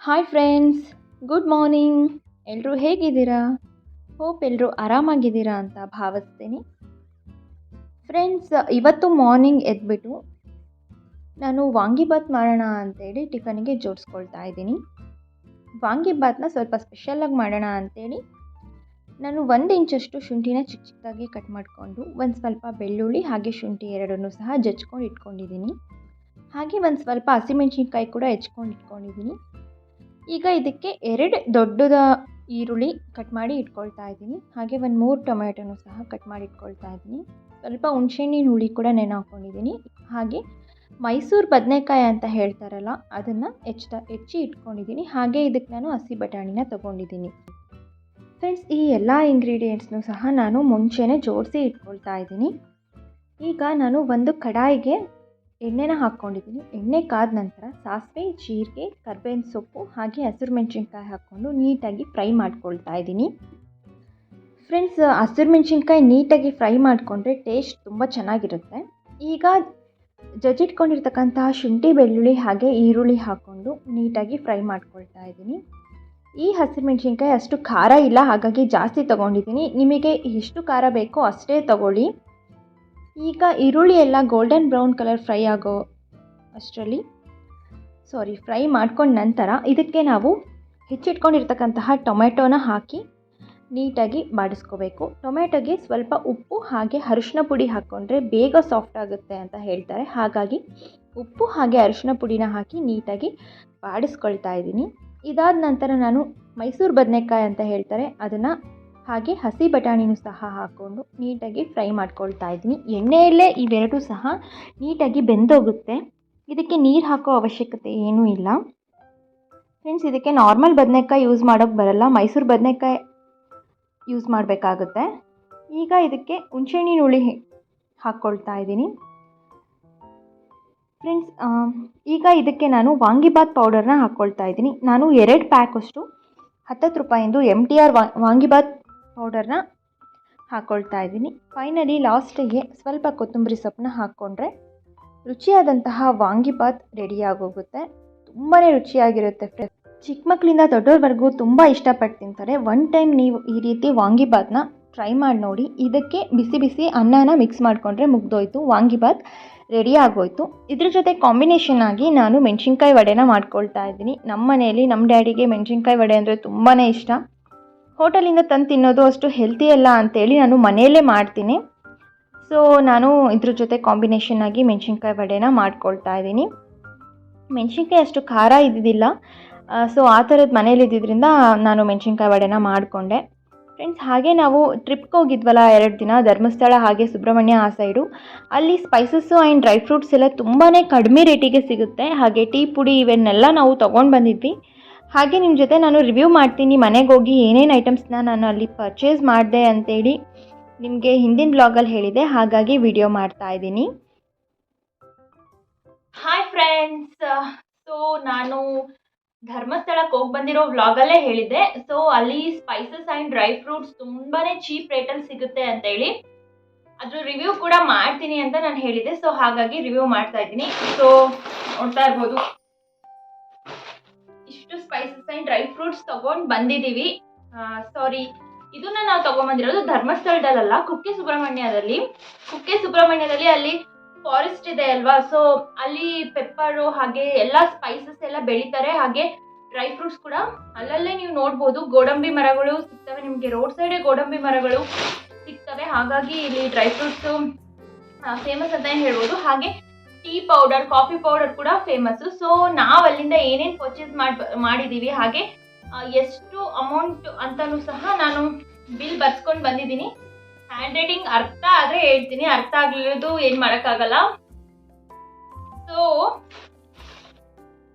Hi friends good morning ಎಲ್ಲರೂ ಹೇಗಿದ್ದೀರಾ? Hope ಎಲ್ಲರೂ ಆರಾಮಾಗಿದ್ದೀರಾ ಅಂತ ಭಾವಿಸ್ತೀನಿ. ಫ್ರೆಂಡ್ಸ್ ಇವತ್ತು ಮಾರ್ನಿಂಗ್ ಎದ್ಬಿಟ್ಟು ನಾನು ವಾಂಗಿಬಾತ್ ಮಾಡೋಣ ಅಂತೇಳಿ ಟಿಫನ್ಗೆ ಜೋಡಿಸ್ಕೊಳ್ತಾ ಇದ್ದೀನಿ. ವಾಂಗಿಬಾತ್ನ ಸ್ವಲ್ಪ ಸ್ಪೆಷಲಾಗಿ ಮಾಡೋಣ ಅಂತೇಳಿ ನಾನು ಒಂದು ಇಂಚಷ್ಟು ಶುಂಠಿನ ಚಿಕ್ಕ ಚಿಕ್ಕದಾಗಿ ಕಟ್ ಮಾಡಿಕೊಂಡು ಒಂದು ಸ್ವಲ್ಪ ಬೆಳ್ಳುಳ್ಳಿ ಹಾಗೆ ಶುಂಠಿ ಎರಡನ್ನೂ ಸಹ ಜಚ್ಕೊಂಡು ಇಟ್ಕೊಂಡಿದ್ದೀನಿ. ಹಾಗೆ ಒಂದು ಸ್ವಲ್ಪ ಹಸಿಮೆಣ್ಸಿನ್ಕಾಯಿ ಕೂಡ ಹೆಚ್ಕೊಂಡು ಇಟ್ಕೊಂಡಿದ್ದೀನಿ ಈಗ ಇದಕ್ಕೆ ಎರಡು ದೊಡ್ಡದ ಈರುಳ್ಳಿ ಕಟ್ ಮಾಡಿ ಇಟ್ಕೊಳ್ತಾ ಇದ್ದೀನಿ. ಹಾಗೆ ಒಂದು ಮೂರು ಟೊಮೆಟೊನೂ ಸಹ ಕಟ್ ಮಾಡಿ ಇಟ್ಕೊಳ್ತಾ ಇದ್ದೀನಿ. ಸ್ವಲ್ಪ ಹುಣಸೆಹಣ್ಣಿನ ಹುಳಿ ಕೂಡ ನೆನೆ ಹಾಕ್ಕೊಂಡಿದ್ದೀನಿ ಹಾಗೆ ಮೈಸೂರು ಬದನೆಕಾಯಿ ಅಂತ ಹೇಳ್ತಾರಲ್ಲ, ಅದನ್ನು ಹೆಚ್ಚ, ಹೆಚ್ಚಿ ಇಟ್ಕೊಂಡಿದ್ದೀನಿ. ಹಾಗೆ ಇದಕ್ಕೆ ನಾನು ಹಸಿ ಬಟಾಣಿನ ತೊಗೊಂಡಿದ್ದೀನಿ. ಫ್ರೆಂಡ್ಸ್, ಈ ಎಲ್ಲ ಇಂಗ್ರೀಡಿಯೆಂಟ್ಸ್ನು ಸಹ ನಾನು ಮುಂಚೆನೇ ಜೋಡಿಸಿ ಇಟ್ಕೊಳ್ತಾ ಇದ್ದೀನಿ. ಈಗ ನಾನು ಒಂದು ಕಡಾಯಿಗೆ ಎಣ್ಣೆನ ಹಾಕ್ಕೊಂಡಿದ್ದೀನಿ. ಎಣ್ಣೆ ಕಾದ ನಂತರ ಸಾಸಿವೆ, ಜೀರಿಗೆ, ಕರ್ಬೇವಿನ ಸೊಪ್ಪು ಹಾಗೆ ಹಸಿರು ಮೆಣಸಿನ್ಕಾಯಿ ಹಾಕ್ಕೊಂಡು ನೀಟಾಗಿ ಫ್ರೈ ಮಾಡ್ಕೊಳ್ತಾ ಇದ್ದೀನಿ. ಫ್ರೆಂಡ್ಸ್, ಹಸಿರು ಮೆಣಸಿನ್ಕಾಯಿ ನೀಟಾಗಿ ಫ್ರೈ ಮಾಡಿಕೊಂಡ್ರೆ ಟೇಸ್ಟ್ ತುಂಬ ಚೆನ್ನಾಗಿರುತ್ತೆ. ಈಗ ಜಜ್ಜಿಟ್ಕೊಂಡಿರ್ತಕ್ಕಂತಹ ಶುಂಠಿ, ಬೆಳ್ಳುಳ್ಳಿ ಹಾಗೆ ಈರುಳ್ಳಿ ಹಾಕ್ಕೊಂಡು ನೀಟಾಗಿ ಫ್ರೈ ಮಾಡ್ಕೊಳ್ತಾ ಇದ್ದೀನಿ. ಈ ಹಸಿರು ಮೆಣಸಿನ್ಕಾಯಿ ಅಷ್ಟು ಖಾರ ಇಲ್ಲ, ಹಾಗಾಗಿ ಜಾಸ್ತಿ ತೊಗೊಂಡಿದ್ದೀನಿ. ನಿಮಗೆ ಎಷ್ಟು ಖಾರ ಬೇಕೋ ಅಷ್ಟೇ ತಗೊಳ್ಳಿ. ಈಗ ಈರುಳ್ಳಿ ಎಲ್ಲ ಗೋಲ್ಡನ್ ಬ್ರೌನ್ ಕಲರ್ ಫ್ರೈ ಆಗೋ ಅಷ್ಟರಲ್ಲಿ ಸಾರಿ ಫ್ರೈ ಮಾಡ್ಕೊಂಡ ನಂತರ ಇದಕ್ಕೆ ನಾವು ಹೆಚ್ಚಿಟ್ಕೊಂಡಿರ್ತಕ್ಕಂತಹ ಟೊಮೆಟೊನ ಹಾಕಿ ನೀಟಾಗಿ ಬಾಡಿಸ್ಕೋಬೇಕು. ಟೊಮೆಟೊಗೆ ಸ್ವಲ್ಪ ಉಪ್ಪು ಹಾಗೆ ಅರಿಶಿನ ಪುಡಿ ಹಾಕ್ಕೊಂಡ್ರೆ ಬೇಗ ಸಾಫ್ಟ್ ಆಗುತ್ತೆ ಅಂತ ಹೇಳ್ತಾರೆ. ಹಾಗಾಗಿ ಉಪ್ಪು ಹಾಗೆ ಅರಿಶಿನ ಪುಡಿನ ಹಾಕಿ ನೀಟಾಗಿ ಬಾಡಿಸ್ಕೊಳ್ತಾ ಇದ್ದೀನಿ. ಇದಾದ ನಂತರ ನಾನು ಮೈಸೂರು ಬದನೆಕಾಯಿ ಅಂತ ಹೇಳ್ತಾರೆ. ಅದನ್ನು ಹಾಗೆ ಹಸಿ ಬಟಾಣಿನೂ ಸಹ ಹಾಕ್ಕೊಂಡು ನೀಟಾಗಿ ಫ್ರೈ ಮಾಡ್ಕೊಳ್ತಾ ಇದ್ದೀನಿ. ಎಣ್ಣೆಯಲ್ಲೇ ಇವೆರಡೂ ಸಹ ನೀಟಾಗಿ ಬೆಂದೋಗುತ್ತೆ. ಇದಕ್ಕೆ ನೀರು ಹಾಕೋ ಅವಶ್ಯಕತೆ ಏನೂ ಇಲ್ಲ. ಫ್ರೆಂಡ್ಸ್ ಇದಕ್ಕೆ ನಾರ್ಮಲ್ ಬದನೆಕಾಯಿ ಯೂಸ್ ಮಾಡೋಕ್ಕೆ ಬರಲ್ಲ. ಮೈಸೂರು ಬದನೆಕಾಯಿ ಯೂಸ್ ಮಾಡಬೇಕಾಗುತ್ತೆ. ಈಗ ಇದಕ್ಕೆ ಹುಣಸೆಹಣ್ಣಿನ ಹುಳಿ ಹಾಕ್ಕೊಳ್ತಾ ಇದ್ದೀನಿ. ಫ್ರೆಂಡ್ಸ್ ಈಗ ಇದಕ್ಕೆ ನಾನು ವಾಂಗಿಬಾತ್ ಪೌಡರ್ನ ಹಾಕ್ಕೊಳ್ತಾ ಇದ್ದೀನಿ. ನಾನು ಎರಡು ಪ್ಯಾಕಷ್ಟು ಹತ್ತತ್ತು ರೂಪಾಯಿಂದು ಎಂ ಟಿ ಆರ್ ವಾಂಗಿಬಾತ್ ಪೌಡರ್ನ ಹಾಕ್ಕೊಳ್ತಾ ಇದ್ದೀನಿ. ಫೈನಲಿ ಲಾಸ್ಟಿಗೆ ಸ್ವಲ್ಪ ಕೊತ್ತಂಬರಿ ಸೊಪ್ಪನ್ನ ಹಾಕ್ಕೊಂಡ್ರೆ ರುಚಿಯಾದಂತಹ ವಾಂಗಿಬಾತ್ ರೆಡಿಯಾಗೋಗುತ್ತೆ ತುಂಬಾ ರುಚಿಯಾಗಿರುತ್ತೆ ಫ್ರೆಂಡ್ಸ್ ಚಿಕ್ಕ ಮಕ್ಕಳಿಂದ ದೊಡ್ಡವ್ರವರೆಗೂ ತುಂಬ ಇಷ್ಟಪಟ್ಟು ತಿಂತಾರೆ. ಒನ್ ಟೈಮ್ ನೀವು ಈ ರೀತಿ ವಾಂಗಿಬಾತ್ನ ಟ್ರೈ ಮಾಡಿ ನೋಡಿ. ಇದಕ್ಕೆ ಬಿಸಿ ಬಿಸಿ ಅನ್ನನ ಮಿಕ್ಸ್ ಮಾಡಿಕೊಂಡ್ರೆ ಮುಗ್ದೋಯ್ತು. ವಾಂಗಿಬಾತ್ ರೆಡಿ ಆಗೋಯ್ತು. ಇದ್ರ ಜೊತೆ ಕಾಂಬಿನೇಷನ್ ಆಗಿ ನಾನು ಮೆಣಸಿನ್ಕಾಯಿ ವಡೆನ ಮಾಡ್ಕೊಳ್ತಾ ಇದ್ದೀನಿ. ನಮ್ಮ ಮನೆಯಲ್ಲಿ ನಮ್ಮ ಡ್ಯಾಡಿಗೆ ಮೆಣಸಿನ್ಕಾಯಿ ವಡೆ ಅಂದರೆ ತುಂಬಾ ಇಷ್ಟ. ಹೋಟೆಲಿಂದ ತಂದು ತಿನ್ನೋದು ಅಷ್ಟು ಹೆಲ್ತಿ ಅಲ್ಲ ಅಂತೇಳಿ ನಾನು ಮನೆಯಲ್ಲೇ ಮಾಡ್ತೀನಿ. ಸೊ ನಾನು ಇದ್ರ ಜೊತೆ ಕಾಂಬಿನೇಷನ್ ಆಗಿ ಮೆಣಸಿನ್ಕಾಯಿ ವಡೆನ ಮಾಡ್ಕೊಳ್ತಾ ಇದ್ದೀನಿ. ಮೆಣಸಿನ್ಕಾಯಿ ಅಷ್ಟು ಖಾರ ಇದ್ದಿದ್ದಿಲ್ಲ. ಸೊ ಆ ಥರದ ಮನೇಲಿ ಇದ್ದಿದ್ದರಿಂದ ನಾನು ಮೆಣಸಿನ್ಕಾಯಿ ವಡೆನ ಮಾಡಿಕೊಂಡೆ. ಫ್ರೆಂಡ್ಸ್ ಹಾಗೆ ನಾವು ಟ್ರಿಪ್ಗೆ ಹೋಗಿದ್ವಲ್ಲ ಎರಡು ದಿನ, ಧರ್ಮಸ್ಥಳ ಹಾಗೆ ಸುಬ್ರಹ್ಮಣ್ಯ ಆ ಸೈಡು ಅಲ್ಲಿ ಸ್ಪೈಸಸ್ಸು ಆ್ಯಂಡ್ ಡ್ರೈ ಫ್ರೂಟ್ಸ್ ಎಲ್ಲ ತುಂಬಾ ಕಡಿಮೆ ರೇಟಿಗೆ ಸಿಗುತ್ತೆ. ಹಾಗೆ ಟೀ ಪುಡಿ ಇವನ್ನೆಲ್ಲ ನಾವು ತೊಗೊಂಡು ಬಂದಿದ್ವಿ. ಹಾಗೆ ನಿಮ್ಮ ಜೊತೆ ನಾನು ರಿವ್ಯೂ ಮಾಡ್ತೀನಿ, ಮನೆಗೆ ಹೋಗಿ ಏನೇನು ಐಟಮ್ಸ್ನ ನಾನು ಅಲ್ಲಿ ಪರ್ಚೇಸ್ ಮಾಡಿದೆ ಅಂತೇಳಿ ನಿಮಗೆ ಹಿಂದಿನ ಬ್ಲಾಗಲ್ಲಿ ಹೇಳಿದೆ, ಹಾಗಾಗಿ ವಿಡಿಯೋ ಮಾಡ್ತಾ ಇದ್ದೀನಿ. ಹಾಯ್ ಫ್ರೆಂಡ್ಸ್ ಸೊ ನಾನು ಧರ್ಮಸ್ಥಳಕ್ಕೆ ಹೋಗಿ ಬಂದಿರೋ ವ್ಲಾಗಲ್ಲೇ ಹೇಳಿದ್ದೆ ಸೊ ಅಲ್ಲಿ ಸ್ಪೈಸಸ್ ಆ್ಯಂಡ್ ಡ್ರೈ ಫ್ರೂಟ್ಸ್ ತುಂಬಾ ಚೀಪ್ ರೇಟಲ್ಲಿ ಸಿಗುತ್ತೆ ಅಂತೇಳಿ. ಅದ್ರ ರಿವ್ಯೂ ಕೂಡ ಮಾಡ್ತೀನಿ ಅಂತ ನಾನು ಹೇಳಿದೆ. ಸೊ ಹಾಗಾಗಿ ರಿವ್ಯೂ ಮಾಡ್ತಾ ಇದ್ದೀನಿ. ಸೊ ನೋಡ್ತಾ ಇರ್ಬೋದು. ಡ್ರೈ ಫ್ರೂಟ್ಸ್ ತಗೊಂಡು ಬಂದಿದ್ದೀವಿ ಸಾರಿ ಇದನ್ನ ನಾವು ತಗೊಂಡ್ಬಂದಿರೋದು ಧರ್ಮಸ್ಥಳದಲ್ಲ ಕುಕ್ಕೆ ಸುಬ್ರಹ್ಮಣ್ಯದಲ್ಲಿ. ಕುಕ್ಕೆ ಸುಬ್ರಹ್ಮಣ್ಯದಲ್ಲಿ ಅಲ್ಲಿ ಫಾರೆಸ್ಟ್ ಇದೆ ಅಲ್ವಾ? ಸೊ ಅಲ್ಲಿ ಪೆಪ್ಪರು ಹಾಗೆ ಎಲ್ಲ ಸ್ಪೈಸಸ್ ಎಲ್ಲ ಬೆಳೀತಾರೆ. ಹಾಗೆ ಡ್ರೈ ಫ್ರೂಟ್ಸ್ ಕೂಡ ಅಲ್ಲಲ್ಲೇ ನೀವು ನೋಡ್ಬೋದು. ಗೋಡಂಬಿ ಮರಗಳು ಸಿಗ್ತವೆ ನಿಮಗೆ. ರೋಡ್ ಸೈಡೇ ಗೋಡಂಬಿ ಮರಗಳು ಸಿಗ್ತವೆ. ಹಾಗಾಗಿ ಇಲ್ಲಿ ಡ್ರೈ ಫ್ರೂಟ್ಸು ಫೇಮಸ್ ಅಂತ ಹೇಳ್ಬೋದು. ಹಾಗೆ ಟೀ ಪೌಡರ್ ಕಾಫಿ ಪೌಡರ್ ಕೂಡ ಫೇಮಸ್ ಸೊ ನಾವು ಅಲ್ಲಿಂದ ಏನೇನು ಪರ್ಚೇಸ್ ಮಾಡಿ ಮಾಡಿದ್ದೀವಿ ಹಾಗೆ ಎಷ್ಟು ಅಮೌಂಟ್ ಅಂತಲೂ ಸಹ ನಾನು ಬಿಲ್ ಬರ್ಸ್ಕೊಂಡು ಬಂದಿದ್ದೀನಿ. ಹ್ಯಾಂಡ್ ರೈಟಿಂಗ್ ಅರ್ಥ ಆದರೆ ಹೇಳ್ತೀನಿ, ಅರ್ಥ ಆಗಲಿರೋದು ಏನು ಮಾಡೋಕ್ಕಾಗಲ್ಲ. ಸೊ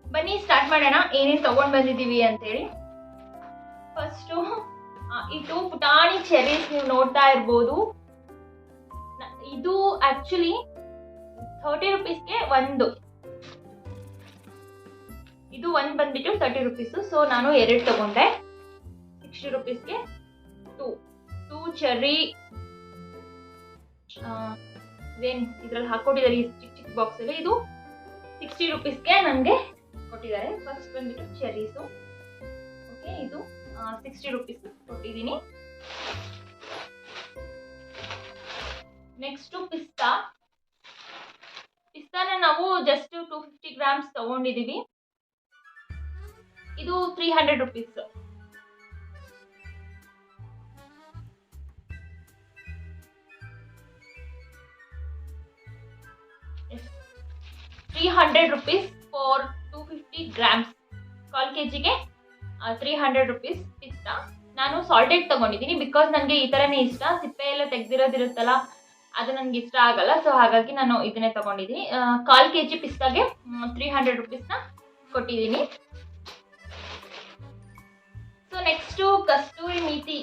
ಬನ್ನಿ ಸ್ಟಾರ್ಟ್ ಮಾಡೋಣ. ಏನೇನು ತೊಗೊಂಡು ಬಂದಿದ್ದೀವಿ ಅಂತೇಳಿ. ಫಸ್ಟು ಟೂ ಪುಟಾಣಿ ಚೆರೀಸ್ ನೀವು ನೋಡ್ತಾ ಇರ್ಬೋದು. ಇದು ಆ್ಯಕ್ಚುಲಿ ಥರ್ಟಿ ರುಪೀಸ್ಗೆ ಒಂದು. ಇದು ಒಂದು ಬಂದ್ಬಿಟ್ಟು ತರ್ಟಿ ರುಪೀಸು ಸೊ ನಾನು ಎರಡು ತಗೊಂಡೆ. ಸಿಕ್ಸ್ಟಿ ರುಪೀಸ್ಗೆ ಟೂ ಟೂ ಚೆರ್ರಿ ಇದೇನು ಇದ್ರಲ್ಲಿ ಹಾಕ್ಕೊಟ್ಟಿದ್ದಾರೆ ಈ ಚಿಕ್ಕ ಚಿಕ್ಕ ಬಾಕ್ಸಲ್ಲಿ ಇದು ಸಿಕ್ಸ್ಟಿ ರುಪೀಸ್ಗೆ ನನಗೆ ಕೊಟ್ಟಿದ್ದಾರೆ. ಫಸ್ಟ್ ಬಂದ್ಬಿಟ್ಟು ಚೆರೀಸು ಓಕೆ ಇದು ಸಿಕ್ಸ್ಟಿ ರುಪೀಸ್ ಕೊಟ್ಟಿದ್ದೀನಿ. ನೆಕ್ಸ್ಟು ಪಿಸ್ತಾ ನಾವು ಜಸ್ಟ್ ಟೂ ಫಿಫ್ಟಿ ಗ್ರಾಮ್ಸ್ ತಗೊಂಡಿದ್ದೀವಿ ಇದು three hundred rupees three hundred rupees for two fifty grams call K ಜಿಗೆ ತ್ರೀ ಹಂಡ್ರೆಡ್ ರುಪೀಸ್ ಪಿಸ್ತಾ ನಾನು ಸಾಲ್ಟೆಡ್ ತಗೊಂಡಿದ್ದೀನಿ ಬಿಕಾಸ್ ನನಗೆ ಈ ಥರನೇ ಇಷ್ಟ. ಸಿಪ್ಪೆ ಎಲ್ಲ ತೆಗ್ದಿರೋದಿರುತ್ತಲ್ಲ ಅದು ನನಗೆ ಇಷ್ಟ ಆಗಲ್ಲ. ಸೊ ಹಾಗಾಗಿ ನಾನು ಇದನ್ನೇ ತಗೊಂಡಿದ್ದೀನಿ. ಕಾಲ್ ಕೆ ಜಿ ಪಿಸ್ತಾಗೆ ತ್ರೀ ಹಂಡ್ರೆಡ್ ರುಪೀಸ್ನ ಕೊಟ್ಟಿದ್ದೀನಿ. ಸೊ ನೆಕ್ಸ್ಟು ಕಸ್ತೂರಿ ಮೀತಿ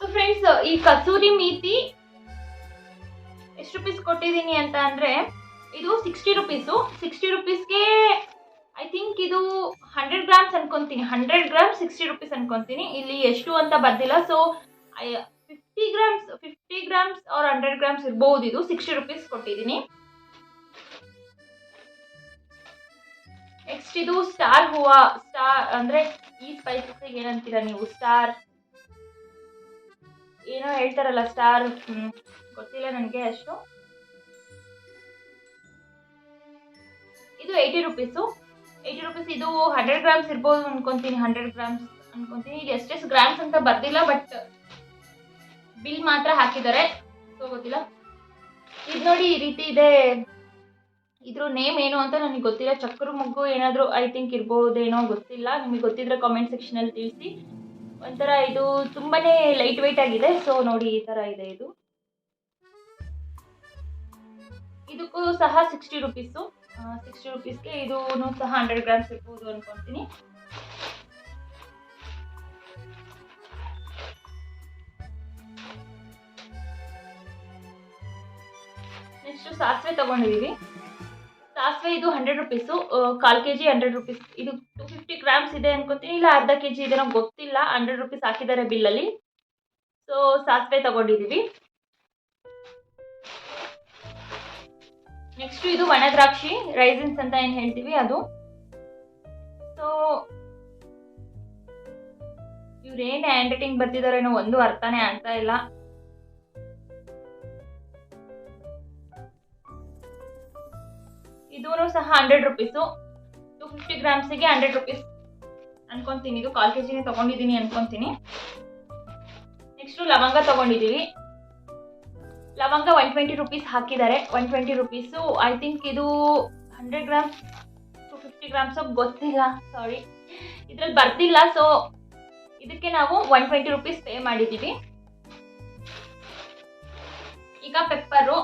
ಸೊ ಫ್ರೆಂಡ್ಸ್ ಈ ಕಸೂರಿ ಮೀತಿ ಎಷ್ಟು ರುಪೀಸ್ ಕೊಟ್ಟಿದ್ದೀನಿ ಅಂತ ಅಂದರೆ, ಇದು ಸಿಕ್ಸ್ಟಿ ರುಪೀಸು ಸಿಕ್ಸ್ಟಿ ರುಪೀಸ್ಗೆ ಐ ಥಿಂಕ್ ಇದು ಹಂಡ್ರೆಡ್ ಗ್ರಾಮ್ಸ್ ಅನ್ಕೊಂತೀನಿ. ಹಂಡ್ರೆಡ್ ಗ್ರಾಮ್ ಸಿಕ್ಸ್ಟಿ ರುಪೀಸ್ ಅನ್ಕೊಂತೀನಿ. ಇಲ್ಲಿ ಎಷ್ಟು ಅಂತ ಬರ್ದಿಲ್ಲ. So fifty grams fifty grams or hundred grams ಇರ್ಬೋದು. ಇದು ಸಿಕ್ಸ್ಟಿ ರುಪೀಸ್ ಕೊಟ್ಟಿದ್ದೀನಿ. ನೆಕ್ಸ್ಟ್ ಇದು ಸ್ಟಾರ್ ಹೂವ. ಸ್ಟಾರ್ ಅಂದ್ರೆ ಈ ಸ್ಪೈಸಸ್ ಏನಂತೀರ ನೀವು? ಸ್ಟಾರ್ ಏನೋ ಹೇಳ್ತಾರಲ್ಲ ಸ್ಟಾರ್ ಗೊತ್ತಿಲ್ಲ ನನಗೆ ಅಷ್ಟು. ಇದು ಏಯ್ಟಿ ರುಪೀಸು ಏಯ್ಟಿ ರುಪೀಸ್ ಇದು ಹಂಡ್ರೆಡ್ ಗ್ರಾಮ್ಸ್ ಇರ್ಬೋದು ಅನ್ಕೊಂತೀನಿ ಹಂಡ್ರೆಡ್ ಗ್ರಾಮ್ಸ್ ಅನ್ಕೊಂತೀನಿ. ಇಲ್ಲಿ ಎಷ್ಟೆಷ್ಟು ಗ್ರಾಮ್ಸ್ ಅಂತ ಬರ್ದಿಲ್ಲ ಬಟ್ ಬಿಲ್ ಮಾತ್ರ ಹಾಕಿದ್ದಾರೆ. ಸೊ, ಗೊತ್ತಿಲ್ಲ. ಇದು ನೋಡಿ ಈ ರೀತಿ ಇದೆ. ಇದ್ರ ನೇಮ್ ಏನು ಅಂತ ನನಗೆ ಗೊತ್ತಿಲ್ಲ. ಚಕ್ರ ಮಗ್ಗು ಏನಾದರೂ ಐ ಥಿಂಕ್ ಇರ್ಬೋದೇನೋ ಗೊತ್ತಿಲ್ಲ. ನಿಮಗೆ ಗೊತ್ತಿದ್ರೆ ಕಾಮೆಂಟ್ ಸೆಕ್ಷನಲ್ಲಿ ತಿಳಿಸಿ. ಒಂಥರ ಇದು ತುಂಬಾ ಲೈಟ್ ವೆಯ್ಟ್ ಆಗಿದೆ. ಸೊ, ನೋಡಿ ಈ ಥರ ಇದೆ ಇದು. ಇದಕ್ಕೂ ಸಹ ಸಿಕ್ಸ್ಟಿ ರುಪೀಸು ಸಿಕ್ಸ್ಟಿ ರುಪೀಸ್ಗೆ ಇದೂ ಸಹ ಹಂಡ್ರೆಡ್ ಗ್ರಾಮ್ಸ್ ಇರ್ಬೋದು ಅನ್ಕೊತೀನಿ. ನೆಕ್ಸ್ಟ್ ಸಾಸಿವೆ ತಗೊಂಡಿದ್ದೀವಿ ಸಾಸಿವೆ ಇದು ಹಂಡ್ರೆಡ್ ರುಪೀಸು ಕಾಲು ಕೆ ಜಿ ಹಂಡ್ರೆಡ್ ರುಪೀಸ್ ಇದು ಟು ಫಿಫ್ಟಿ ಗ್ರಾಮ್ಸ್ ಇದೆ ಅನ್ಕೊಂತೀನಿ, ಇಲ್ಲ ಅರ್ಧ ಕೆ ಜಿ ಇದೆನೋ ಗೊತ್ತಿಲ್ಲ ಹಂಡ್ರೆಡ್ ರುಪೀಸ್ ಹಾಕಿದ್ದಾರೆ ಬಿಲ್ಲಲ್ಲಿ. ಸೊ ಸಾಸಿವೆ ತಗೊಂಡಿದ್ದೀವಿ ನೆಕ್ಸ್ಟ್ ಇದು ಒಣ ದ್ರಾಕ್ಷಿ ರೈಸಿನ್ಸ್ ಅಂತ ಏನು ಹೇಳ್ತೀವಿ ಅದು. ಸೊ ಇವ್ರೇನು ಹ್ಯಾಂಡ್ ರೈಟಿಂಗ್ ಬರ್ತಿದಾರೇನೋ ಒಂದು ಅರ್ಥನೇ ಆಗ್ತಾ ಇಲ್ಲ. ಇದೂ ಸಹ ಹಂಡ್ರೆಡ್ ರುಪೀಸು ಟು ಫಿಫ್ಟಿ ಗ್ರಾಮ್ಸಿಗೆ ಹಂಡ್ರೆಡ್ ರುಪೀಸ್ ಅನ್ಕೊಂತೀನಿ. ಇದು ಕಾಲ್ ಕೆ ಜಿನೇ ತೊಗೊಂಡಿದ್ದೀನಿ ಅನ್ಕೊಂತೀನಿ. ನೆಕ್ಸ್ಟು ಲವಂಗ ತೊಗೊಂಡಿದ್ದೀವಿ ಲವಂಗ ಒನ್ ಟ್ವೆಂಟಿ ರುಪೀಸ್ ಹಾಕಿದ್ದಾರೆ. One twenty rupees I think ಇದು hundred grams two fifty grams ಗೊತ್ತಿಲ್ಲ. ಸಾರಿ ಇದ್ರಲ್ಲಿ ಬರ್ತಿಲ್ಲ ಸೊ ಇದಕ್ಕೆ ನಾವು ಒನ್ ಟ್ವೆಂಟಿ ರುಪೀಸ್ ಪೇ ಮಾಡಿದ್ದೀವಿ. ಈಗ pepper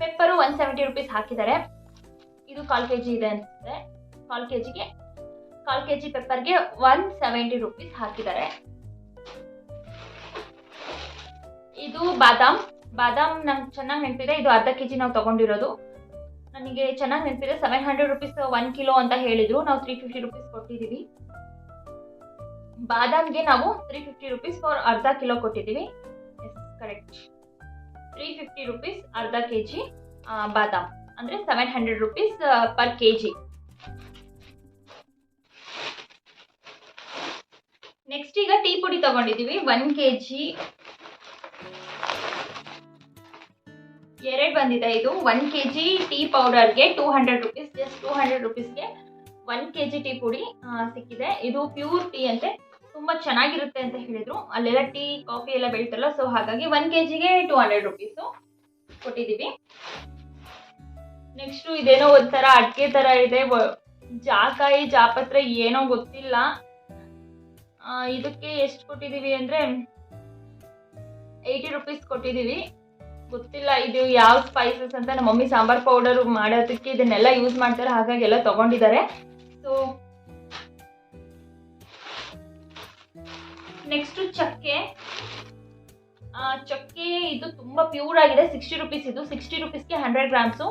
pepper one seventy rupees ಹಾಕಿದ್ದಾರೆ. ಇದು ಕಾಲ್ ಕೆ ಜಿ ಇದೆ ಅನಿಸುತ್ತೆ. ಕಾಲ್ ಕೆ ಜಿಗೆ ಕಾಲ್ ಕೆ ಜಿ ಪೆಪ್ಪರ್ಗೆ ಒನ್ ಸೆವೆಂಟಿ ರುಪೀಸ್ ಹಾಕಿದ್ದಾರೆ. ಇದು ಬಾದಾಮ್. ಬಾದಾಮ್ ನಂಗೆ ಚೆನ್ನಾಗಿ ನೆನಪಿದೆ. ಇದು ಅರ್ಧ ಕೆ ಜಿ ನಾವು ತೊಗೊಂಡಿರೋದು. ನನಗೆ ಚೆನ್ನಾಗಿ ನೆನಪಿದೆ. Seven hundred rupees one kilo ಅಂತ ಹೇಳಿದ್ರು. ನಾವು ತ್ರೀ ಫಿಫ್ಟಿ ರುಪೀಸ್ ಕೊಟ್ಟಿದ್ದೀವಿ ಬಾದಾಮ್ಗೆ ನಾವು ತ್ರೀ ಫಿಫ್ಟಿ ರುಪೀಸ್ ಫಾರ್ ಅರ್ಧ ಕಿಲೋ ಕೊಟ್ಟಿದ್ದೀವಿ yes correct three fifty rupees ಅರ್ಧ ಕೆ ಜಿ ಬಾದಾಮ್. ಅಂದರೆ seven hundred rupees per K G next ಈಗ ಟೀ ಪುಡಿ ತಗೊಂಡಿದ್ದೀವಿ ಒನ್ ಕೆ ಜಿ ಎರಡು ಬಂದಿದೆ ಇದು one K G tea ಪೌಡರ್ಗೆ two hundred rupees just two hundred ರುಪೀಸ್ಗೆ one K G tea ಪುಡಿ ಸಿಕ್ಕಿದೆ. ಇದು ಪ್ಯೂರ್ ಟೀ ಅಂತೆ ತುಂಬ ಚೆನ್ನಾಗಿರುತ್ತೆ ಅಂತ ಹೇಳಿದ್ರು. ಅಲ್ಲೆಲ್ಲ ಟೀ, ಕಾಫಿ ಎಲ್ಲ ಬೆಳಿತಾರಲ್ಲ ಸೊ ಹಾಗಾಗಿ ಒನ್ ಕೆ ಜಿಗೆ ಟೂ ಹಂಡ್ರೆಡ್ ರುಪೀಸು ಕೊಟ್ಟಿದ್ದೀವಿ. ನೆಕ್ಸ್ಟು ಇದೇನೋ ಒಂಥರ ಅಡಿಕೆ ಥರ ಇದೆ. ಜಾಕಾಯಿ, ಜಾಪತ್ರೆ ಏನೋ ಗೊತ್ತಿಲ್ಲ. ಇದಕ್ಕೆ ಎಷ್ಟು ಕೊಟ್ಟಿದ್ದೀವಿ ಅಂದರೆ ಏಯ್ಟಿ ರುಪೀಸ್ ಕೊಟ್ಟಿದ್ದೀವಿ. ಗೊತ್ತಿಲ್ಲ ಇದು ಯಾವ ಸ್ಪೈಸಸ್ ಅಂತ. ನಮ್ಮ ಮಮ್ಮಿ ಸಾಂಬಾರ್ ಪೌಡರ್ ಮಾಡೋದಕ್ಕೆ ಇದನ್ನೆಲ್ಲ ಯೂಸ್ ಮಾಡ್ತಾರೆ. ಹಾಗಾಗಿ ಎಲ್ಲ ತಗೊಂಡಿದ್ದಾರೆ. ಸೊ ನೆಕ್ಸ್ಟ್ ಚಕ್ಕೆ. ಚಕ್ಕೆ ಇದು ತುಂಬಾ ಪ್ಯೂರ್ ಆಗಿದೆ. ಸಿಕ್ಸ್ಟಿ ರುಪೀಸ್ ಇದು. ಸಿಕ್ಸ್ಟಿ ರುಪೀಸ್ಗೆ ಹಂಡ್ರೆಡ್ ಗ್ರಾಮ್ಸು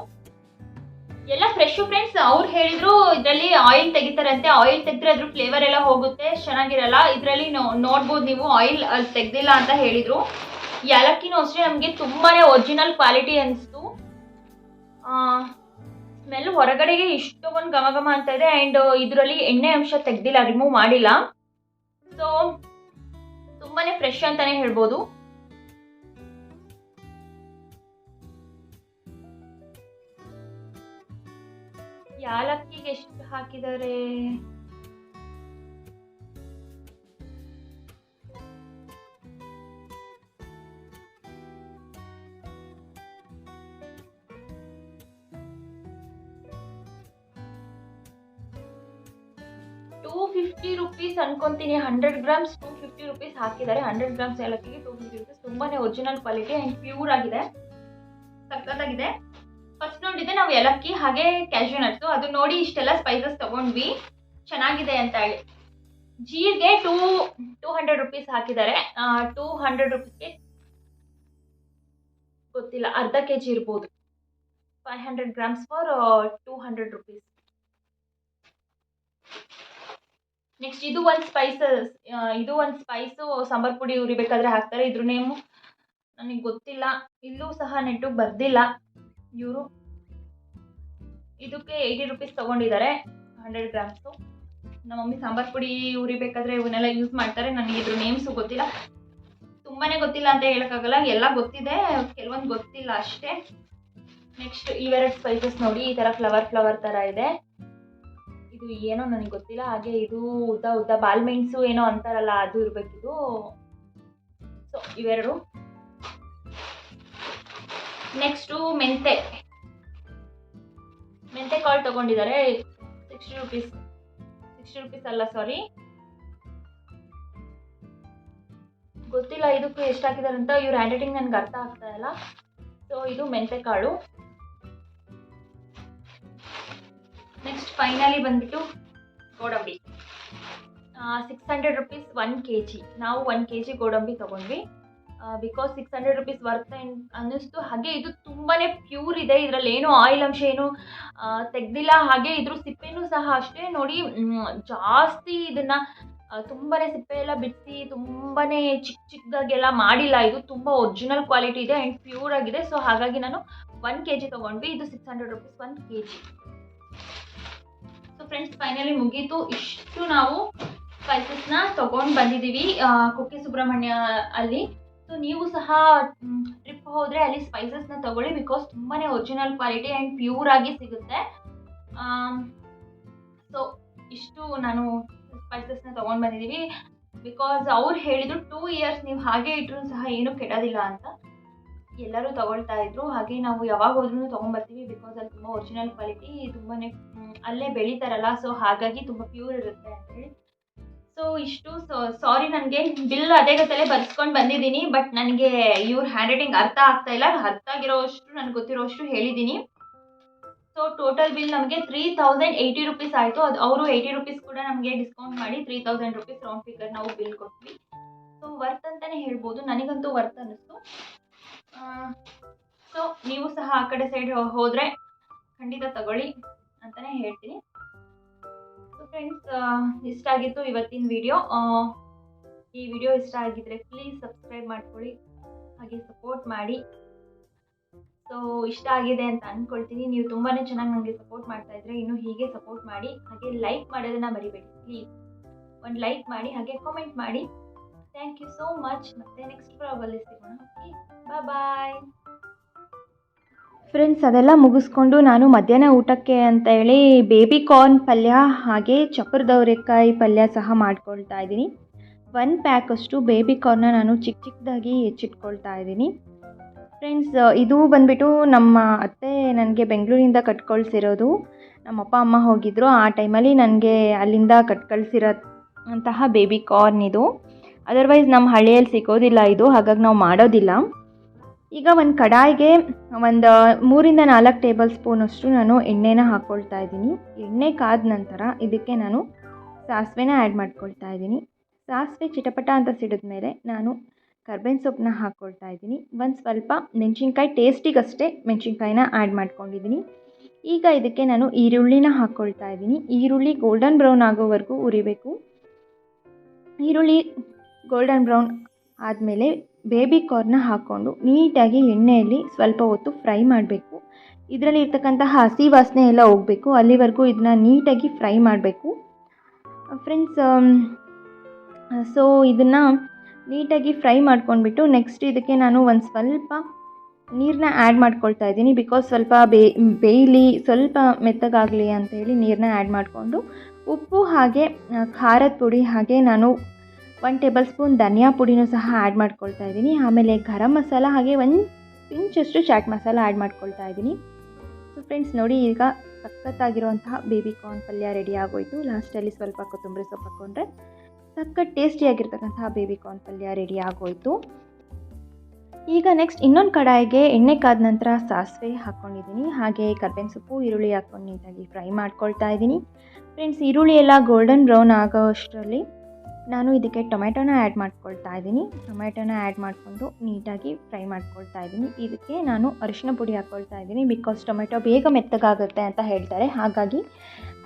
ಎಲ್ಲ ಫ್ರೆಶ್ ಫ್ರೆಂಡ್ಸ್ ಅವ್ರು ಹೇಳಿದ್ರು ಇದರಲ್ಲಿ ಆಯಿಲ್ ತೆಗಿತಾರಂತೆ. ಆಯಿಲ್ ತೆಗೆದ್ರೆ ಅದ್ರ ಫ್ಲೇವರ್ ಎಲ್ಲ ಹೋಗುತ್ತೆ. ಚೆನ್ನಾಗಿರಲ್ಲ. ಇದರಲ್ಲಿ ನೋಡ್ಬೋದು ನೀವು. ಆಯಿಲ್ ತೆಗ್ದಿಲ್ಲ ಅಂತ ಹೇಳಿದ್ರು. ಯಾಲಕ್ಕಿನೂ ಅಷ್ಟೇ ನಮಗೆ ತುಂಬಾ ಒರಿಜಿನಲ್ ಕ್ವಾಲಿಟಿ ಅನಿಸ್ತು. ಸ್ಮೆಲ್ ಹೊರಗಡೆಗೆ ಇಷ್ಟೊಂದು ಘಮ ಅಂತ ಇದೆ. ಆ್ಯಂಡ್ ಇದರಲ್ಲಿ ಎಣ್ಣೆ ಅಂಶ ತೆಗ್ದಿಲ್ಲ ರಿಮೂವ್ ಮಾಡಿಲ್ಲ. ಸೊ ತುಂಬಾ ಫ್ರೆಶ್ ಅಂತಾನೆ ಹೇಳ್ಬೋದು. ಯಾಲಕ್ಕಿಗೆ ಎಷ್ಟು ಹಾಕಿದ್ದಾರೆ? ಟೂ ಫಿಫ್ಟಿ ರುಪೀಸ್ ಅನ್ಕೊಂತೀನಿ ಹಂಡ್ರೆಡ್ ಗ್ರಾಮ್ಸ್ ಟೂ ಹಾಕಿದ್ದಾರೆ ಹಂಡ್ರೆಡ್ ಗ್ರಾಮ್ಸ್ ಏಲಕ್ಕಿಗೆ ಟೂ ಫಿಫ್ಟಿ ರುಪೀಸ್ ತುಂಬಾ ಒರಿಜಿನಲ್ ಕ್ವಾಲಿಟಿ ಆ್ಯಂಡ್ ಪ್ಯೂರ್ ಆಗಿದೆ. ಸಖತ್ತಾಗಿದೆ. ಫಸ್ಟ್ ನೋಡಿದ್ದೆ ನಾವು ಏಲಕ್ಕಿ ಹಾಗೆ ಕ್ಯಾಶ್ಯೂ ನಟ್ಸು ಅದು ನೋಡಿ ಇಷ್ಟೆಲ್ಲ ಸ್ಪೈಸಸ್ ತಗೊಂಡ್ವಿ. ಚೆನ್ನಾಗಿದೆ ಅಂತ ಹೇಳಿ. ಜೀರಿಗೆ ಟೂ ಟೂ ಹಂಡ್ರೆಡ್ ರುಪೀಸ್ ಹಾಕಿದ್ದಾರೆ. ಟೂ ಹಂಡ್ರೆಡ್ ರುಪೀಸ್ಗೆ ಗೊತ್ತಿಲ್ಲ, ಅರ್ಧ ಕೆ ಜಿ ಇರ್ಬೋದು five hundred grams for two hundred rupees next ಇದು ಒಂದು ಸ್ಪೈಸಸ್ ಇದು ಒಂದು ಸ್ಪೈಸು ಸಾಂಬಾರ್ ಪುಡಿ ಉರಿಬೇಕಾದ್ರೆ ಹಾಕ್ತಾರೆ. ಇದ್ರ ನೇಮು ನನಗೆ ಗೊತ್ತಿಲ್ಲ. ಇಲ್ಲೂ ಸಹ ನೆಟ್ಟು ಬರ್ದಿಲ್ಲ. ಇವರು ಇದಕ್ಕೆ ಏಯ್ಟಿ ರುಪೀಸ್ ತೊಗೊಂಡಿದ್ದಾರೆ ಹಂಡ್ರೆಡ್ ಗ್ರಾಮ್ಸು ನಮ್ಮ ಮಮ್ಮಿ ಸಾಂಬಾರ್ ಪುಡಿ ಉರಿಬೇಕಾದ್ರೆ ಇವನ್ನೆಲ್ಲ ಯೂಸ್ ಮಾಡ್ತಾರೆ. ನನಗೆ ಇದ್ರ ನೇಮ್ಸು ಗೊತ್ತಿಲ್ಲ. ತುಂಬಾ ಗೊತ್ತಿಲ್ಲ ಅಂತ ಹೇಳೋಕ್ಕಾಗಲ್ಲ. ಎಲ್ಲ ಗೊತ್ತಿದೆ, ಕೆಲವೊಂದು ಗೊತ್ತಿಲ್ಲ ಅಷ್ಟೇ. ನೆಕ್ಸ್ಟ್ ಇವೆರಡು ಸ್ಪೈಸಸ್ ನೋಡಿ. ಈ ಥರ ಫ್ಲವರ್ ಫ್ಲವರ್ ಥರ ಇದೆ. ಇದು ಏನೋ ನನಗೆ ಗೊತ್ತಿಲ್ಲ. ಹಾಗೆ ಇದು ಉದ್ದ ಉದ್ದ ಬಾಲ್ ಮೆಣಸು ಏನೋ ಅಂತಾರಲ್ಲ, ಅದು ಇರಬೇಕಿದು. ಸೊ ಇವೆರಡು. ನೆಕ್ಸ್ಟು ಮೆಂತೆ. ಮೆಂತೆ ಕಾಳು ತಗೊಂಡಿದ್ದಾರೆ. ಸಿಕ್ಸ್ಟಿ ರುಪೀಸ್ ಸಿಕ್ಸ್ಟಿ ರುಪೀಸ್ ಅಲ್ಲ ಸಾರಿ ಗೊತ್ತಿಲ್ಲ, ಇದಕ್ಕೂ ಎಷ್ಟು ಹಾಕಿದ್ದಾರೆ ಅಂತ ಇವ್ರ ಹ್ಯಾಂಡ್ ರೈಟಿಂಗ್ ನನಗೆ ಅರ್ಥ ಆಗ್ತಾ ಇಲ್ಲ. ಸೊ ಇದು ಮೆಂತೆ ಕಾಳು. ಫೈನಲಿ ಬಂದ್ಬಿಟ್ಟು ಗೋಡಂಬಿ. Six hundred rupees one K G ನಾವು ಒನ್ ಕೆ ಜಿ ಗೋಡಂಬಿ ತೊಗೊಂಡ್ವಿ. Because six hundred rupees worth ಅನ್ನಿಸ್ತು, ಹಾಗೆ ಇದು ತುಂಬಾ ಪ್ಯೂರ್ ಇದೆ. ಇದರಲ್ಲಿ ಏನು ಆಯಿಲ್ ಅಂಶ ಏನು ತೆಗ್ದಿಲ್ಲ. ಹಾಗೆ ಇದ್ರ ಸಿಪ್ಪೆನೂ ಸಹ ಅಷ್ಟೇ. ನೋಡಿ ಜಾಸ್ತಿ ಇದನ್ನು ತುಂಬಾ ಸಿಪ್ಪೆ ಎಲ್ಲ ಬಿಡಿಸಿ ತುಂಬಾ ಚಿಕ್ಕ ಚಿಕ್ಕದಾಗೆಲ್ಲ ಮಾಡಿಲ್ಲ. ಇದು ತುಂಬ ಒರಿಜಿನಲ್ ಕ್ವಾಲಿಟಿ ಇದೆ ಆ್ಯಂಡ್ ಪ್ಯೂರ್ ಆಗಿದೆ. ಸೊ ಹಾಗಾಗಿ ನಾನು ಒನ್ ಕೆ ಜಿ ತೊಗೊಂಡ್ವಿ. ಇದು six hundred rupees one K G friends finally ಮುಗೀತು. ಇಷ್ಟು ನಾವು ಸ್ಪೈಸಸ್ನ ತೊಗೊಂಡು ಬಂದಿದ್ದೀವಿ ಕುಕ್ಕೆ ಸುಬ್ರಹ್ಮಣ್ಯ ಅಲ್ಲಿ. ಸೊ ನೀವು ಸಹ ಟ್ರಿಪ್ ಹೋದರೆ ಅಲ್ಲಿ ಸ್ಪೈಸಸ್ನ ತಗೊಳ್ಳಿ ಬಿಕಾಸ್ ತುಂಬಾ ಒರಿಜಿನಲ್ ಕ್ವಾಲಿಟಿ ಆ್ಯಂಡ್ ಪ್ಯೂರ್ ಆಗಿ ಸಿಗುತ್ತೆ. ಸೊ ಇಷ್ಟು ನಾನು ಸ್ಪೈಸಸ್ನ ತೊಗೊಂಡು ಬಂದಿದ್ದೀವಿ ಬಿಕಾಸ್ ಅವ್ರು ಹೇಳಿದ್ರು ಟೂ ಇಯರ್ಸ್ ನೀವು ಹಾಗೆ ಇಟ್ಟರು ಸಹ ಏನೂ ಕೆಡೋದಿಲ್ಲ ಅಂತ. ಎಲ್ಲರೂ ತಗೊಳ್ತಾ ಇದ್ರು. ಹಾಗೆ ನಾವು ಯಾವಾಗ ಹೋದ್ರೂ ತೊಗೊಂಬರ್ತೀವಿ ಬಿಕಾಸ್ ಅಲ್ಲಿ ತುಂಬ ಒರಿಜಿನಲ್ ಕ್ವಾಲಿಟಿ ತುಂಬಾ ಅಲ್ಲೇ ಬೆಳೀತಾರಲ್ಲ ಸೊ ಹಾಗಾಗಿ ತುಂಬ ಪ್ಯೂರ್ ಇರುತ್ತೆ ಅಂತೇಳಿ ಸೊ ಇಷ್ಟು ಸಾರಿ ನನಗೆ, ಬಿಲ್ ಅದೇ ಗೊತ್ತಲ್ಲೇ ಬರ್ಸ್ಕೊಂಡು ಬಂದಿದ್ದೀನಿ ಬಟ್ ನನಗೆ ಇವ್ರ ಹ್ಯಾಂಡ್ ರೈಟಿಂಗ್ ಅರ್ಥ ಆಗ್ತಾ ಇಲ್ಲ ಅರ್ಥ ಆಗಿರೋಷ್ಟು ನನಗೆ ಗೊತ್ತಿರೋಷ್ಟು ಹೇಳಿದ್ದೀನಿ. ಸೊ ಟೋಟಲ್ ಬಿಲ್ ನಮಗೆ ತ್ರೀ ತೌಸಂಡ್ ಏಯ್ಟಿ ರುಪೀಸ್ ಆಯಿತು, ಅದು ಅವರು ಏಯ್ಟಿ ರುಪೀಸ್ ಕೂಡ ನಮಗೆ ಡಿಸ್ಕೌಂಟ್ ಮಾಡಿ three thousand rupees round figure ನಾವು ಬಿಲ್ ಕೊಟ್ವಿ. ಸೊ ವರ್ತ್ ಅಂತಲೇ ಹೇಳ್ಬೋದು, ನನಗಂತೂ ವರ್ತ್ ಅನ್ನಿಸ್ತು. ಸೊ ನೀವು ಸಹ ಆ ಕಡೆ ಸೈಡ್ ಹೋದರೆ ಖಂಡಿತ ತಗೊಳ್ಳಿ. ಅಂತಲೇ ಹೇಳ್ತೀನಿ. ಸೊ ಫ್ರೆಂಡ್ಸ್ ಇಷ್ಟ ಆಗಿತ್ತು ಇವತ್ತಿನ ವಿಡಿಯೋ ಈ ವಿಡಿಯೋ ಇಷ್ಟ ಆಗಿದ್ರೆ ಪ್ಲೀಸ್ ಸಬ್ಸ್ಕ್ರೈಬ್ ಮಾಡ್ಕೊಳ್ಳಿ, ಹಾಗೆ ಸಪೋರ್ಟ್ ಮಾಡಿ. ಸೊ ಇಷ್ಟ ಆಗಿದೆ ಅಂತ ಅಂದ್ಕೊಳ್ತೀನಿ ನೀವು ತುಂಬಾ ಚೆನ್ನಾಗಿ ನನಗೆ ಸಪೋರ್ಟ್ ಮಾಡ್ತಾ ಇದ್ರೆ ಇನ್ನು ಹೀಗೆ ಸಪೋರ್ಟ್ ಮಾಡಿ, ಹಾಗೆ ಲೈಕ್ ಮಾಡೋದನ್ನು ಮರಿಬೇಡಿ ಪ್ಲೀಸ್ ಒಂದು ಲೈಕ್ ಮಾಡಿ, ಹಾಗೆ ಕಾಮೆಂಟ್ ಮಾಡಿ. ಥ್ಯಾಂಕ್ ಯು ಸೋ ಮಚ್ ಮತ್ತೆ ನೆಕ್ಸ್ಟ್ ಬ್ಲಾಗಲ್ಲಿ ಸಿಗೋಣ. ಓಕೆ ಬಾಯ್ ಫ್ರೆಂಡ್ಸ್ ಅದೆಲ್ಲ ಮುಗಿಸ್ಕೊಂಡು ನಾನು ಮಧ್ಯಾಹ್ನ ಊಟಕ್ಕೆ ಅಂತ ಹೇಳಿ ಬೇಬಿ ಕಾರ್ನ್ ಪಲ್ಯ ಹಾಗೆ ಚಕ್ರದವರೆಕಾಯಿ ಪಲ್ಯ ಸಹ ಮಾಡ್ಕೊಳ್ತಾ ಇದ್ದೀನಿ. ಒನ್ ಪ್ಯಾಕಷ್ಟು ಬೇಬಿ ಕಾರ್ನ ನಾನು ಚಿಕ್ಕ ಚಿಕ್ಕದಾಗಿ ಹೆಚ್ಚಿಟ್ಕೊಳ್ತಾ ಇದ್ದೀನಿ. ಫ್ರೆಂಡ್ಸ್ ಇದು ಬಂದುಬಿಟ್ಟು ನಮ್ಮ ಅತ್ತೆ ನನಗೆ ಬೆಂಗಳೂರಿಂದ ಕಟ್ಕೊಳ್ಸಿರೋದು. ನಮ್ಮ ಅಪ್ಪ ಅಮ್ಮ ಹೋಗಿದ್ದರು ಆ ಟೈಮಲ್ಲಿ ನನಗೆ ಅಲ್ಲಿಂದ ಕಟ್ಕಳಿಸಿರೋ ಅಂತಹ ಬೇಬಿ ಕಾರ್ನ್ ಇದು. ಅದರ್ವೈಸ್ ನಮ್ಮ ಹಳ್ಳಿಯಲ್ಲಿ ಸಿಗೋದಿಲ್ಲ ಇದು. ಹಾಗಾಗಿ ನಾವು ಮಾಡೋದಿಲ್ಲ. ಈಗ ಒಂದು ಕಡಾಯಿಗೆ ಒಂದು ಮೂರಿಂದ ನಾಲ್ಕು ಟೇಬಲ್ ಸ್ಪೂನಷ್ಟು ನಾನು ಎಣ್ಣೆನ ಹಾಕ್ಕೊಳ್ತಾ ಇದ್ದೀನಿ. ಎಣ್ಣೆ ಕಾದ ನಂತರ ಇದಕ್ಕೆ ನಾನು ಸಾಸಿವೆನ ಆ್ಯಡ್ ಮಾಡ್ಕೊಳ್ತಾ ಇದ್ದೀನಿ. ಸಾಸಿವೆ ಚಿಟಪಟ ಅಂತ ಸಿಡಿದ ಮೇಲೆ ನಾನು ಕರ್ಬೇವಿನ ಸೊಪ್ಪನ್ನ ಹಾಕ್ಕೊಳ್ತಾ ಇದ್ದೀನಿ. ಒಂದು ಸ್ವಲ್ಪ ಮೆಣಸಿನ್ಕಾಯಿ ಟೇಸ್ಟಿಗಷ್ಟೇ ಮೆಣಸಿನ್ಕಾಯಿನ ಆ್ಯಡ್ ಮಾಡ್ಕೊಂಡಿದ್ದೀನಿ. ಈಗ ಇದಕ್ಕೆ ನಾನು ಈರುಳ್ಳಿನ ಹಾಕ್ಕೊಳ್ತಾ ಇದ್ದೀನಿ. ಈರುಳ್ಳಿ ಗೋಲ್ಡನ್ ಬ್ರೌನ್ ಆಗೋವರೆಗೂ ಉರಿಬೇಕು. ಈರುಳ್ಳಿ ಗೋಲ್ಡನ್ ಬ್ರೌನ್ ಆದಮೇಲೆ ಬೇಬಿ ಕಾರ್ನ ಹಾಕ್ಕೊಂಡು ನೀಟಾಗಿ ಎಣ್ಣೆಯಲ್ಲಿ ಸ್ವಲ್ಪ ಹೊತ್ತು ಫ್ರೈ ಮಾಡಬೇಕು. ಇದರಲ್ಲಿ ಇರ್ತಕ್ಕಂತಹ ಹಸಿ ವಾಸನೆ ಎಲ್ಲ ಹೋಗಬೇಕು. ಅಲ್ಲಿವರೆಗೂ ಇದನ್ನ ನೀಟಾಗಿ ಫ್ರೈ ಮಾಡಬೇಕು. ಫ್ರೆಂಡ್ಸ್ ಸೊ ಇದನ್ನು ನೀಟಾಗಿ ಫ್ರೈ ಮಾಡ್ಕೊಂಡ್ಬಿಟ್ಟು ನೆಕ್ಸ್ಟ್ ಇದಕ್ಕೆ ನಾನು ಒಂದು ಸ್ವಲ್ಪ ನೀರನ್ನ ಆ್ಯಡ್ ಮಾಡ್ಕೊಳ್ತಾ ಇದ್ದೀನಿ. ಬಿಕಾಸ್ ಸ್ವಲ್ಪ ಬೇ, ಬೇಯಲಿ, ಸ್ವಲ್ಪ ಮೆತ್ತಗಾಗಲಿ ಅಂತೇಳಿ ನೀರನ್ನ ಆ್ಯಡ್ ಮಾಡಿಕೊಂಡು ಉಪ್ಪು ಹಾಗೆ ಖಾರದ ಪುಡಿ ಹಾಗೆ ನಾನು ಒನ್ ಟೇಬಲ್ ಸ್ಪೂನ್ ಧನಿಯಾ ಪುಡಿನೂ ಸಹ ಆ್ಯಡ್ ಮಾಡ್ಕೊಳ್ತಾ ಇದ್ದೀನಿ. ಆಮೇಲೆ ಗರಂ ಮಸಾಲ ಹಾಗೆ ಒಂದು ಪಿಂಚಷ್ಟು ಚಾಟ್ ಮಸಾಲ ಆ್ಯಡ್ ಮಾಡ್ಕೊಳ್ತಾ ಇದ್ದೀನಿ. ಸೊ ಫ್ರೆಂಡ್ಸ್ ನೋಡಿ ಈಗ ಸಖತ್ತಾಗಿರುವಂತಹ ಬೇಬಿ ಕಾರ್ನ್ ಪಲ್ಯ ರೆಡಿ ಆಗೋಯಿತು. ಲಾಸ್ಟಲ್ಲಿ ಸ್ವಲ್ಪ ಕೊತ್ತಂಬರಿ ಸೊಪ್ಪು ಹಾಕ್ಕೊಂಡ್ರೆ ಸಖತ್ ಟೇಸ್ಟಿಯಾಗಿರ್ತಕ್ಕಂತಹ ಬೇಬಿ ಕಾರ್ನ್ ಪಲ್ಯ ರೆಡಿ ಆಗೋಯಿತು. ಈಗ ನೆಕ್ಸ್ಟ್ ಇನ್ನೊಂದು ಕಡಾಯಿಗೆ ಎಣ್ಣೆ ಕಾದ ನಂತರ ಸಾಸಿವೆ ಹಾಕ್ಕೊಂಡಿದ್ದೀನಿ ಹಾಗೆ ಕರ್ಬೇವಿನ ಸೊಪ್ಪು, ಈರುಳ್ಳಿ ಹಾಕ್ಕೊಂಡು ನೀಟಾಗಿ ಫ್ರೈ ಮಾಡ್ಕೊಳ್ತಾ ಇದ್ದೀನಿ. ಫ್ರೆಂಡ್ಸ್ ಈರುಳ್ಳಿ ಎಲ್ಲ ಗೋಲ್ಡನ್ ಬ್ರೌನ್ ಆಗೋ ಅಷ್ಟರಲ್ಲಿ ನಾನು ಇದಕ್ಕೆ ಟೊಮೆಟೊನ ಆ್ಯಡ್ ಮಾಡ್ಕೊಳ್ತಾ ಇದ್ದೀನಿ. ಟೊಮೆಟೊನ ಆ್ಯಡ್ ಮಾಡಿಕೊಂಡು ನೀಟಾಗಿ ಫ್ರೈ ಮಾಡ್ಕೊಳ್ತಾ ಇದ್ದೀನಿ. ಇದಕ್ಕೆ ನಾನು ಅರಿಶಿನ ಪುಡಿ ಹಾಕ್ಕೊಳ್ತಾ ಇದ್ದೀನಿ. ಬಿಕಾಸ್ ಟೊಮೆಟೊ ಬೇಗ ಮೆತ್ತಗಾಗುತ್ತೆ ಅಂತ ಹೇಳ್ತಾರೆ. ಹಾಗಾಗಿ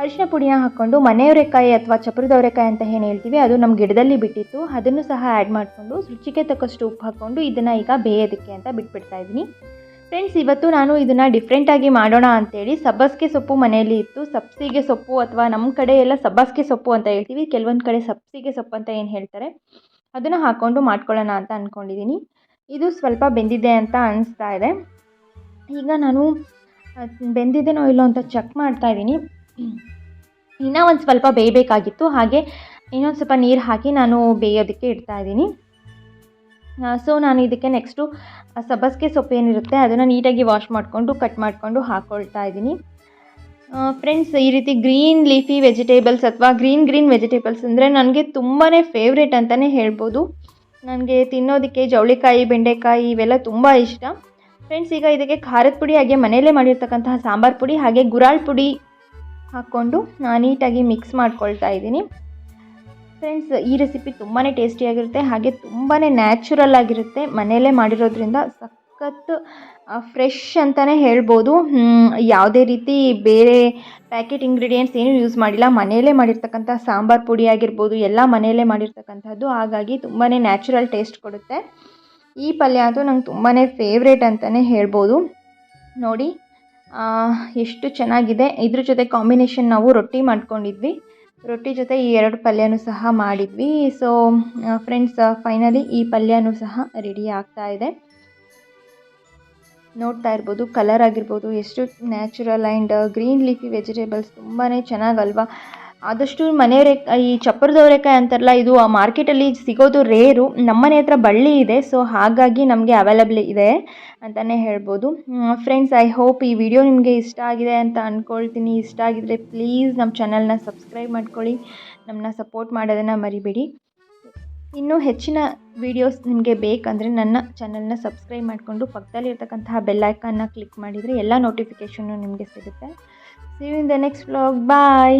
ಅರಿಶಿನ ಪುಡಿನ ಹಾಕ್ಕೊಂಡು ಮನೆಯವರೆಕಾಯಿ ಅಥವಾ ಚಪ್ರದವರೆಕಾಯಿ ಅಂತ ಏನು ಹೇಳ್ತೀವಿ, ಅದು ನಮ್ಮ ಗಿಡದಲ್ಲಿ ಬಿಟ್ಟಿತ್ತು. ಅದನ್ನು ಸಹ ಆ್ಯಡ್ ಮಾಡಿಕೊಂಡು ರುಚಿಗೆ ತಕ್ಕಷ್ಟು ಉಪ್ಪು ಹಾಕ್ಕೊಂಡು ಇದನ್ನು ಈಗ ಬೇಯೋದಕ್ಕೆ ಅಂತ ಬಿಟ್ಬಿಡ್ತಾ ಇದ್ದೀನಿ. ಫ್ರೆಂಡ್ಸ್ ಇವತ್ತು ನಾನು ಇದನ್ನು ಡಿಫ್ರೆಂಟಾಗಿ ಮಾಡೋಣ ಅಂತೇಳಿ ಸಬ್ಬಸ್ಗೆ ಸೊಪ್ಪು ಮನೆಯಲ್ಲಿ ಇತ್ತು. ಸಬ್ಸಿಗೆ ಸೊಪ್ಪು ಅಥವಾ ನಮ್ಮ ಕಡೆ ಎಲ್ಲ ಸಬ್ಬಸ್ಗೆ ಸೊಪ್ಪು ಅಂತ ಹೇಳ್ತೀವಿ. ಕೆಲವೊಂದು ಕಡೆ ಸಬ್ಸಿಗೆ ಸೊಪ್ಪು ಅಂತ ಏನು ಹೇಳ್ತಾರೆ? ಅದನ್ನು ಹಾಕ್ಕೊಂಡು ಮಾಡ್ಕೊಳ್ಳೋಣ ಅಂತ ಅಂದ್ಕೊಂಡಿದ್ದೀನಿ ಇದು ಸ್ವಲ್ಪ ಬೆಂದಿದೆ ಅಂತ ಅನಿಸ್ತಾ ಇದೆ. ಈಗ ನಾನು ಬೆಂದಿದ್ದೇನೋ ಇಲ್ಲೋ ಅಂತ ಚೆಕ್ ಮಾಡ್ತಾ ಇದ್ದೀನಿ ಇನ್ನೂ ಒಂದು ಸ್ವಲ್ಪ ಬೇಯಬೇಕಾಗಿತ್ತು. ಹಾಗೆ ಇನ್ನೊಂದು ಸ್ವಲ್ಪ ನೀರು ಹಾಕಿ ನಾನು ಬೇಯೋದಕ್ಕೆ ಇಡ್ತಾ ಇದ್ದೀನಿ ಸೊ ನಾನು ಇದಕ್ಕೆ ನೆಕ್ಸ್ಟು ಸಬ್ಬಸಿಗೆ ಸೊಪ್ಪು ಏನಿರುತ್ತೆ ಅದನ್ನು ನೀಟಾಗಿ ವಾಶ್ ಮಾಡಿಕೊಂಡು ಕಟ್ ಮಾಡಿಕೊಂಡು ಹಾಕ್ಕೊಳ್ತಾ ಇದ್ದೀನಿ. ಫ್ರೆಂಡ್ಸ್ ಈ ರೀತಿ ಗ್ರೀನ್ ಲೀಫಿ ವೆಜಿಟೇಬಲ್ಸ್ ಅಥವಾ ಗ್ರೀನ್ ಗ್ರೀನ್ ವೆಜಿಟೇಬಲ್ಸ್ ಅಂದರೆ ನನಗೆ ತುಂಬಾ ಫೇವ್ರೇಟ್ ಅಂತಲೇ ಹೇಳ್ಬೋದು. ನನಗೆ ತಿನ್ನೋದಕ್ಕೆ ಜವಳಿಕಾಯಿ, ಬೆಂಡೆಕಾಯಿ ಇವೆಲ್ಲ ತುಂಬ ಇಷ್ಟ. ಫ್ರೆಂಡ್ಸ್ ಈಗ ಇದಕ್ಕೆ ಖಾರದ ಪುಡಿ ಹಾಗೆ ಮನೆಯಲ್ಲೇ ಮಾಡಿರ್ತಕ್ಕಂತಹ ಸಾಂಬಾರು ಪುಡಿ ಹಾಗೆ ಗುರಾಳ್ ಪುಡಿ ಹಾಕ್ಕೊಂಡು ನೀಟಾಗಿ ಮಿಕ್ಸ್ ಮಾಡ್ಕೊಳ್ತಾ ಇದ್ದೀನಿ. ಫ್ರೆಂಡ್ಸ್, ಈ ರೆಸಿಪಿ ತುಂಬಾ ಟೇಸ್ಟಿಯಾಗಿರುತ್ತೆ ಹಾಗೆ ತುಂಬಾ ನ್ಯಾಚುರಲ್ ಆಗಿರುತ್ತೆ. ಮನೆಯಲ್ಲೇ ಮಾಡಿರೋದ್ರಿಂದ ಸಖತ್ ಫ್ರೆಶ್ ಅಂತಲೇ ಹೇಳ್ಬೋದು. ಯಾವುದೇ ರೀತಿ ಬೇರೆ ಪ್ಯಾಕೆಟ್ ಇಂಗ್ರೀಡಿಯೆಂಟ್ಸ್ ಏನೂ ಯೂಸ್ ಮಾಡಿಲ್ಲ. ಮನೆಯಲ್ಲೇ ಮಾಡಿರ್ತಕ್ಕಂಥ ಸಾಂಬಾರು ಪುಡಿ ಆಗಿರ್ಬೋದು, ಎಲ್ಲ ಮನೆಯಲ್ಲೇ ಮಾಡಿರ್ತಕ್ಕಂಥದ್ದು. ಹಾಗಾಗಿ ತುಂಬಾ ನ್ಯಾಚುರಲ್ ಟೇಸ್ಟ್ ಕೊಡುತ್ತೆ. ಈ ಪಲ್ಯ ಅಂತೂ ನಂಗೆ ತುಂಬಾ ಫೇವ್ರೇಟ್ ಅಂತಲೇ ಹೇಳ್ಬೋದು. ನೋಡಿ ಎಷ್ಟು ಚೆನ್ನಾಗಿದೆ. ಇದ್ರ ಜೊತೆ ಕಾಂಬಿನೇಷನ್ ನಾವು ರೊಟ್ಟಿ ಮಾಡ್ಕೊಂಡಿದ್ವಿ. ರೊಟ್ಟಿ ಜೊತೆ ಈ ಎರಡು ಪಲ್ಯನೂ ಸಹ ಮಾಡಿದ್ವಿ. ಸೊ ಫ್ರೆಂಡ್ಸ್ ಫೈನಲಿ ಈ ಪಲ್ಯನೂ ಸಹ ರೆಡಿ ಆಗ್ತಾ ಇದೆ. ನೋಡ್ತಾ ಇರ್ಬೋದು ಕಲರ್ ಆಗಿರ್ಬೋದು, ಎಷ್ಟು natural and green leafy vegetables ತುಂಬಾ ಚೆನ್ನಾಗಲ್ವಾ? ಆದಷ್ಟು ಮನೆಯವರೆ ಈ ಚಪ್ಪರದವರೆಕಾಯಿ ಅಂತಾರಲ್ಲ, ಇದು ಆ ಮಾರ್ಕೆಟಲ್ಲಿ ಸಿಗೋದು ರೇರು. ನಮ್ಮನೆ ಹತ್ರ ಬಳ್ಳಿ ಇದೆ, ಸೊ ಹಾಗಾಗಿ ನಮಗೆ ಅವೈಲಬಲ್ ಇದೆ ಅಂತಲೇ ಹೇಳ್ಬೋದು. ಫ್ರೆಂಡ್ಸ್ ಐ ಹೋಪ್ ಈ ವಿಡಿಯೋ ನಿಮಗೆ ಇಷ್ಟ ಆಗಿದೆ ಅಂತ ಅಂದ್ಕೊಳ್ತೀನಿ ಇಷ್ಟ ಆಗಿದ್ರೆ ಪ್ಲೀಸ್ ನಮ್ಮ ಚಾನಲ್ನ ಸಬ್ಸ್ಕ್ರೈಬ್ ಮಾಡ್ಕೊಳ್ಳಿ. ನಮ್ಮನ್ನ ಸಪೋರ್ಟ್ ಮಾಡೋದನ್ನು ಮರಿಬೇಡಿ. ಇನ್ನೂ ಹೆಚ್ಚಿನ ವೀಡಿಯೋಸ್ ನಿಮಗೆ ಬೇಕಂದರೆ ನನ್ನ ಚಾನಲ್ನ ಸಬ್ಸ್ಕ್ರೈಬ್ ಮಾಡಿಕೊಂಡು ಪಕ್ಕದಲ್ಲಿರ್ತಕ್ಕಂತಹ ಬೆಲ್ಲೈಕನ್ನ ಕ್ಲಿಕ್ ಮಾಡಿದರೆ ಎಲ್ಲ ನೋಟಿಫಿಕೇಷನ್ನು ನಿಮಗೆ ಸಿಗುತ್ತೆ. See you in the next vlog bye